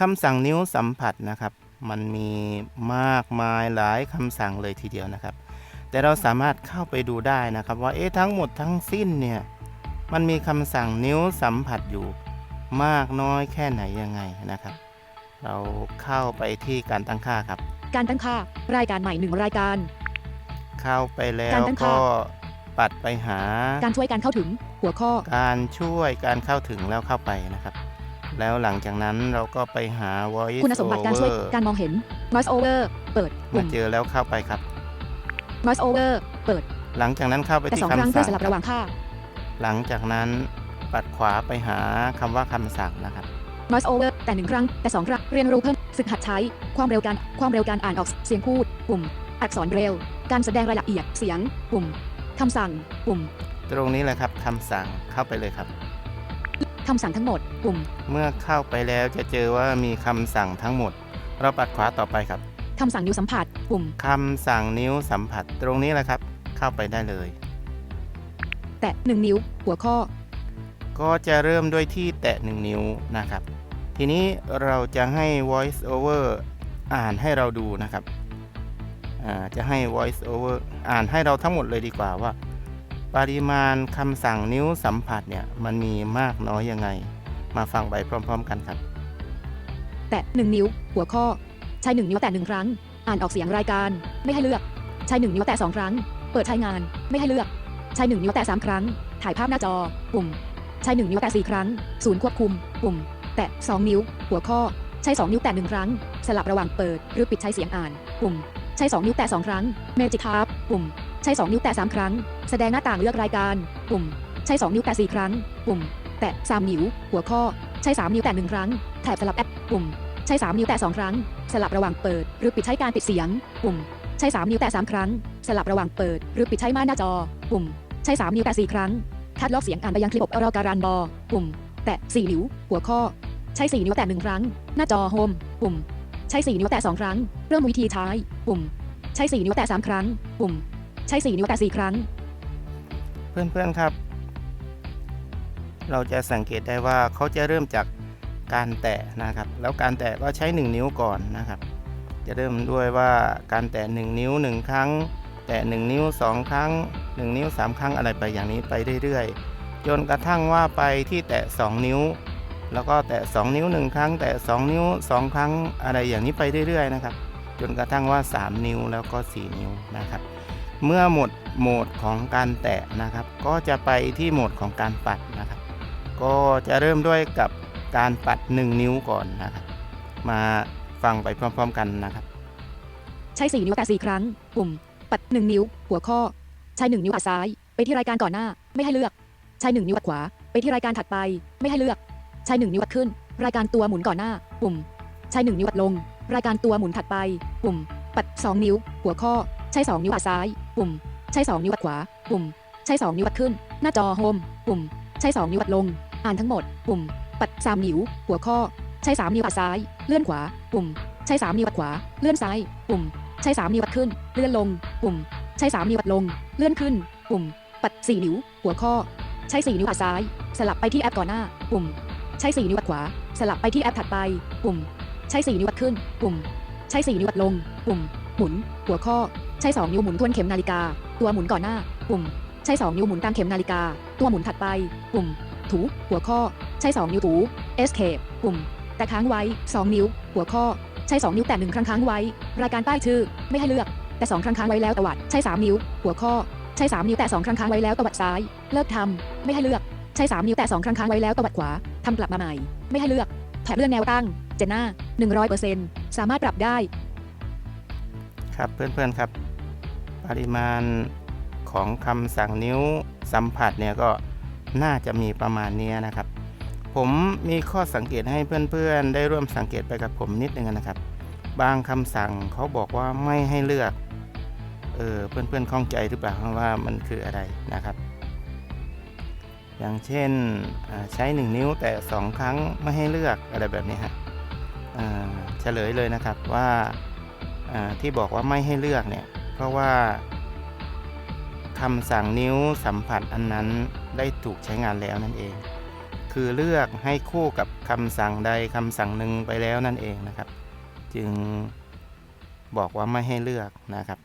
คำสั่งนิ้วสัมผัสนะครับ มันมีมากมายหลายคำสั่งเลยทีเดียวนะครับ แต่เราสามารถเข้าไปดูได้นะครับ ว่าเอ๊ะทั้งหมดทั้งสิ้นเนี่ยมันมีคำสั่งนิ้วสัมผัสอยู่มากน้อยแค่ไหนยังไงนะครับ เราเข้าไปที่การตั้งค่าครับ การตั้งค่ารายการใหม่หนึ่งรายการ เข้าไปแล้กาวรตั้งค่าก็ปัดไปหา การช่วยการเข้าถึงหัวข้อ การช่วยการเข้าถึงแล้วเข้าไปนะครับ แล้วหลังจากนั้นเราก็ไปหา voice คุณสมบัติการช่วย over การมองเห็น noise over เปิดปุ่มามเจอแล้วเข้าไปครับ noise over เปิด หลังจากนั้นเข้าไปแต่ที่สองครั้งคำเพื่สั่องสลับระหว่างค่า หลังจากนั้นปัดขวาไปหาคำว่าคำสั่งนะครับ noise over แต่หนึ่งครั้งแต่สองครั้งเรียนรู้เพิ่มฝึกหัดใช้ ความเร็วการความเร็วการอ่านออกเสียงพูด ปุ่ม อักษรเร็ว การแสดงรายละเอียดเสียง ปุ่มคำสั่ง ปุ่ม ตรงนี้แหละครับคำสั่งเข้าไปเลยครับ คำสั่งทั้งหมด ปุ่ม เมื่อเข้าไปแล้วจะเจอว่ามีคำสั่งทั้งหมด เราปัดขวาต่อไปครับคำสั่งนิ้วสัมผัส ปุ่ม คำสั่งนิ้วสัมผัสตรงนี้แหละครับ เข้าไปได้เลย แตะหนึ่งนิ้ว หัวข้อ ก็จะเริ่มด้วยที่แตะหนึ่งนิ้วนะครับ ทีนี้เราจะให้ voice over อ่านให้เราดูนะครับอ่าจะให้ voice over อ่านให้เราทั้งหมดเลยดีกว่าว่า ปริมาณคำสั่งนิ้วสัมผัสเนี่ยมันมีมากน้อยยังไง มาฟังไปพร้อม ๆ กันครับ แตะหนึ่งนิ้ว หัวข้อ ใช้หนึ่งนิ้วแตะหนึ่งครั้ง อ่านออกเสียงรายการ ไม่ให้เลือก ใช้หนึ่งนิ้วแตะสองครั้ง เปิดใช้งาน ไม่ให้เลือก ใช้หนึ่งนิ้วแตะสามครั้ง ถ่ายภาพหน้าจอ ปุ่ม ใช้หนึ่งนิ้วแตะสี่ครั้ง ศูนย์ควบคุม ปุ่ม แตะสองนิ้ว หัวข้อ ใช้สองนิ้วแตะหนึ่งครั้ง สลับระหว่างเปิด หรือปิดใช้เสียงอ่าน ปุ่ม ใช้สองนิ้วแตะสองครั้ง เมจิกทาร์ปุ่ม ใช้สองนิ้วแตะสามครั้ง แสดงหน้าต่างเลือกรายการ ปุ่ม ใช้สองนิ้วแตะสี่ครั้ง ปุ่ม แตะสามนิ้ว หัวข้อ ใช้สามนิ้วแตะหนึ่งครั้ง แถบสลับแอป ปุ่ม ใช้ 3 นิ้วแตะ2ครั้ง สลับระหว่างเปิด หรือปิดใช้การปิดเสียง ปุ่ม ใช้ 3 นิ้วแตะ3ครั้ง สลับระหว่างเปิด หรือปิดใช้ม่านหน้าจอ ปุ่ม ใช้ 3 นิ้วแตะ4ครั้ง คัดลอกเสียงอ่านไปยังคลิปอบอรอการันบอ ปุ่ม แตะ4นิ้ว หัวข้อ ใช้ 4 นิ้วแตะ1ครั้ง หน้าจอโฮม ปุ่ม ใช้ 4 นิ้วแตะ2ครั้ง เริ่มวิธีใช้ ปุ่ม ใช้ 4 นิ้วแตะ3ครั้ง ปุ่ม ใช้4นิ้วแตะ4ครั้ง เพื่อนๆครับ เราจะสังเกตได้ว่าเขาจะเริ่มจากการแตะนะครับ แล้วการแตะก็ใช้ 1 นิ้วก่อนนะครับ จะเริ่มด้วยว่าการแตะ 1 นิ้ว 1 ครั้ง แตะ 1 นิ้ว 2 ครั้ง 1 นิ้ว 3 ครั้งอะไรไปอย่างนี้ไปเรื่อยๆ จนกระทั่งว่าไปที่แตะ 2 นิ้ว แล้วก็แตะ 2 นิ้ว 1 ครั้ง แตะ 2 นิ้ว 2 ครั้งอะไรอย่างนี้ไปเรื่อยๆนะครับ จนกระทั่งว่า 3 นิ้วแล้วก็ 4 นิ้วนะครับ เมื่อหมดโหมดของการแตะนะครับ ก็จะไปที่โหมดของการปัดนะครับ ก็จะเริ่มด้วยกับการปัด 1 นิ้วก่อนนะครับ มาฟังไปพร้อม ๆ กันนะครับ ใช้4นิ้วแตะ4ครั้ง ปุ่ม ปัด 1 นิ้ว หัวข้อ ใช้ 1 นิ้วปัดซ้าย ไปที่รายการก่อนหน้า ไม่ให้เลือก ใช้ 1 นิ้วปัดขวา ไปที่รายการถัดไป ไม่ให้เลือก ใช้ 1 นิ้วปัดขึ้น รายการตัวหมุนก่อนหน้า ปุ่ม ใช้ 1 นิ้วปัดลง รายการตัวหมุนถัดไป ปุ่ม ปัด 2 นิ้ว หัวข้อ ใช้ 2 นิ้วปัดซ้าย ปุ่ม ใช้ 2 นิ้วปัดขวา ปุ่ม ใช้ 2 นิ้วปัดขึ้น หน้าจอโฮม ปุ่ม ใช้ 2 นิ้วปัดลง อ่านทั้งหมด ปุ่ม ปัด 3 นิ้ว หัวข้อ ใช้ 3 นิ้วปัดซ้าย เลื่อนขวา ปุ่ม ใช้ 3 นิ้วปัดขวา เลื่อนซ้าย ปุ่ม ใช้ 3 นิ้วปัดขึ้น เลื่อนลง ปุ่ม ใช้ 3 นิ้วปัดลง เลื่อนขึ้น ปุ่ม ปัด 4 นิ้ว หัวข้อ ใช้ 4 นิ้วปัดซ้าย สลับไปที่แอปก่อนหน้า ปุ่ม ใช้ 4 นิ้วปัดขวา สลับไปที่แอปถัดไป ปุ่ม ใช้ 4 นิ้วปัดขึ้น ปุ่ม ใช้ 4 นิ้วปัดลง ปุ่ม หมุน หัวข้อ ใช้2นิ้วหมุนทวนเข็มนาฬิกา ตัวหมุนก่อนหน้า ปุ่ม ใช้2นิ้วหมุนตามเข็มนาฬิกา ตัวหมุนถัดไป ปุ่ม ถู หัวข้อ ใช้2นิ้วถู escape ปุ่ม แต่ค้างไว้ 2 นิ้ว หัวข้อ ใช้ 2 นิ้วแตะหนึ่งครั้งค้างไว้ รายการป้ายชื่อ ไม่ให้เลือก แต่ 2 ครั้งค้างไว้แล้วตวัด ใช้ 3 นิ้ว หัวข้อ ใช้ 3 นิ้วแตะ2ครั้งค้างไว้แล้วตวัดซ้าย เลิกทำไม่ให้เลือก ใช้ 3 นิ้วแตะ2ครั้งค้างไว้แล้วตวัดขวาทำกลับมาใหม่ ไม่ให้เลือก แถบเลื่อนแนวตั้ง เจนหน้า100%สามารถปรับได้ครับเพื่อนๆครับ ปริมาณของคำสั่งนิ้วสัมผัสเนี่ยก็น่าจะมีประมาณนี้นะครับ ผมมีข้อสังเกตให้เพื่อนๆ ได้ร่วมสังเกตไปกับผมนิดนึงนะครับ บางคำสั่งเขาบอกว่าไม่ให้เลือกเออเพื่อนๆข้องใจหรือเปล่าว่ามันคืออะไรนะครับ อย่างเช่นอ่าใช้ 1 นิ้วแต่ 2 ครั้งไม่ให้เลือกอะไรแบบนี้ฮะเฉลยเลยนะครับว่าที่บอกว่าไม่ให้เลือกเนี่ย เพราะว่าคำสั่งนิ้วสัมผัสอันนั้นได้ถูกใช้งานแล้วนั่นเอง คือเลือกให้คู่กับคำสั่งใดคำสั่งหนึ่งไปแล้วนั่นเองนะครับ จึงบอกว่าไม่ให้เลือกนะครับ